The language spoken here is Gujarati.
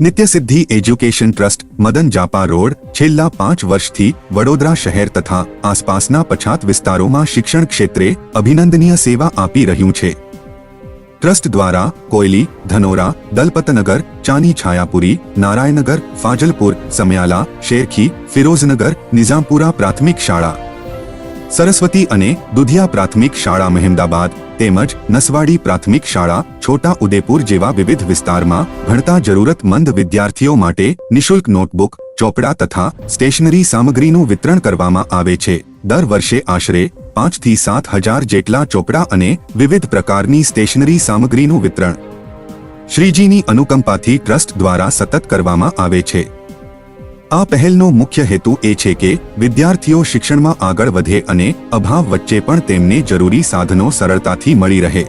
નિત્યસિદ્ધિ એજ્યુકેશન ટ્રસ્ટ મદન જાપા રોડ છેલ્લા પાંચ વર્ષથી વડોદરા શહેર તથા આસપાસના પછાત વિસ્તારોમાં શિક્ષણ ક્ષેત્રે અભિનંદનીય સેવા આપી રહ્યું છે ટ્રસ્ટ દ્વારા કોયલી ધનોરા દલપતનગર ચાની છાયાપુરી નારાયણનગર ફાજલપુર સમયાલા શેરખી ફિરોઝનગર નિઝામપુરા પ્રાથમિક શાળા સરસ્વતી અને દુધિયા પ્રાથમિક શાળા મહેમદાબાદ તેમજ નસવાડી પ્રાથમિક શાળા, છોટા ઉદેપુર જેવા વિવિધ વિસ્તારમાં ભણતા જરૂરતમંદ વિદ્યાર્થીઓ માટે નિઃશુલ્ક નોટબુક, ચોપડા તથા સ્ટેશનરી સામગ્રીનું વિતરણ કરવામાં આવે છે. દર વર્ષે આશરે પાંચથી સાત હજાર જેટલા ચોપડા અને વિવિધ પ્રકારની સ્ટેશનરી સામગ્રીનું વિતરણ શ્રીજીની અનુકંપાથી ટ્રસ્ટ દ્વારા સતત કરવામાં આવે છે. આ પહેલનો મુખ્ય હેતુ એ છે કે વિદ્યાર્થીઓ શિક્ષણમાં આગળ વધે અને અભાવ વચ્ચે પણ તેમને જરૂરી સાધનો સરળતાથી મળી રહે.